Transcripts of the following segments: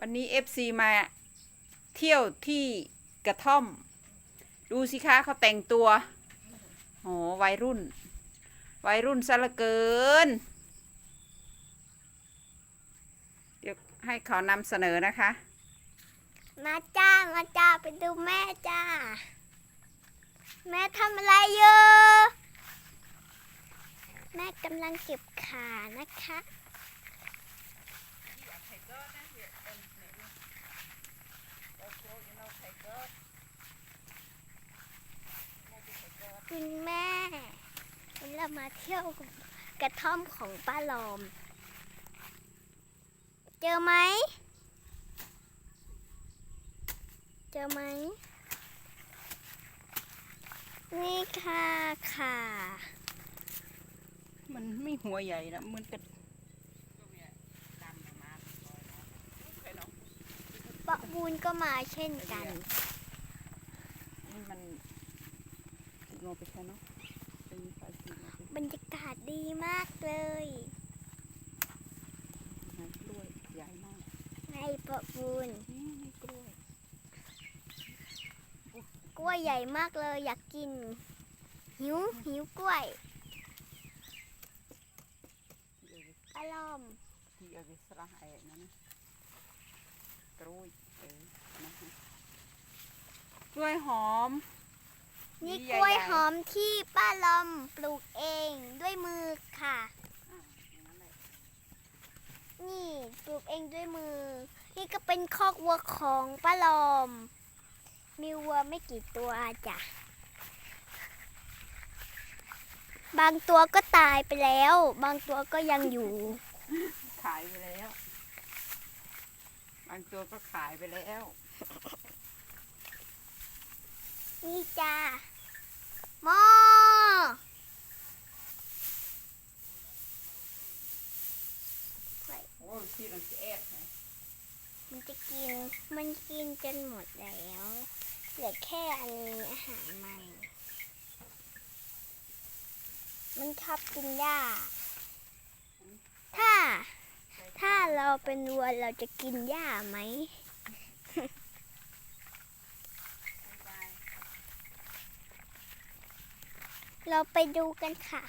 วันนี้ FC มาเที่ยวที่กระท่อม ดูสิคะเขาแต่งตัวโหวัยรุ่น วัยรุ่นซะลือเกิน เดี๋ยวให้เขานำเสนอนะคะ มาจ้า มาจ้า ไปดูแม่จ้า แม่ทำอะไรอยู่ แม่กำลังเก็บขานะคะ คุณแม่วันนี้เรามาเที่ยวกระท่อมของป้าลอม เจอไหม เจอไหม นี่ค่ะค่ะ มันไม่หัวใหญ่นะมันกระ ปะบูนก็มาเช่นกัน นี่มันงอไปแค่เนาะเป็นสายสีมาเป็นบรรยากาศดีมากเลยไม้กล้วยใหญ่มากในปะบูนนี่นี่กล้วยกล้วยใหญ่มากเลยอยากกิน หิวหิวกล้วยที่เอาไปปลาลอมที่เอาไปสระไอ้นั่นนะกล้ว ยเออนะคะกล้วยหอม นี่นี่กล้วยใหญ่ๆหอมที่ป้าลอมปลูกเองด้วยมือค่ะอ่าอย่างนั้นแหละนี่ปลูกเองด้วยมือ นี่ก็เป็นคอกวัวของป้าลอม มีวัวไม่กี่ตัวจ้ะ บางตัวก็ตายไปแล้ว บางตัวก็ยังอยู่ ขายไปแล้ว บางตัวก็ขายไปแล้ว นี่จ้าหมอโอ้ยที่เราจะแอบนะมันจะกิน มันกินจนหมดแล้ว เหลือแค่อันนี้อาหารมัน มันชอบกินหญ้าถ้า ถ้าเราเป็นวัวเราจะกินหญ้าไหม เราไปดูกันค่ะ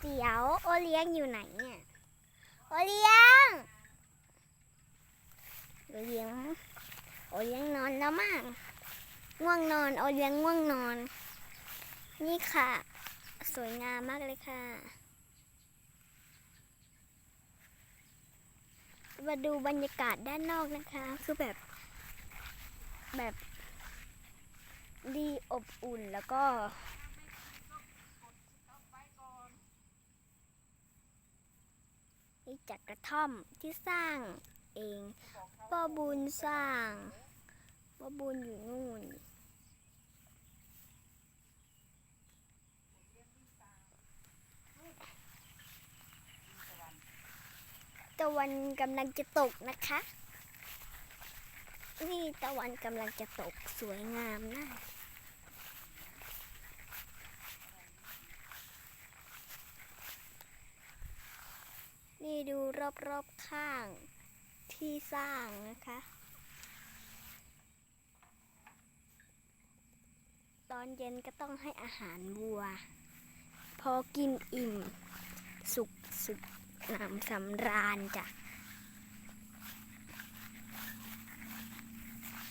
เดี๋ยวโอเลี้ยงอยู่ไหนเนี่ย โอเลี้ยง โอเลี้ยง โอเลี้ยงนอนแล้วมั้งง่วงนอน โอเลี้ยงง่วงนอน นี่ค่ะ สวยงามมากเลยค่ะ มาดูบรรยากาศด้านนอกนะคะ คือแบบ แบบดีอบอุ่นแล้วก็ นี่จากกระท่อมที่สร้างเองป้าบุญสร้างป้าบุญอยู่นู่น ตะวันกำลังจะตกนะคะ นี่ตะวันกำลังจะตกสวยงามมานี่ดูรอบๆข้างที่สร้างนะคะ ตอนเย็นก็ต้องให้อาหารวัว พอกินอิ่ม สุกสุด นำสำราญจ้ะ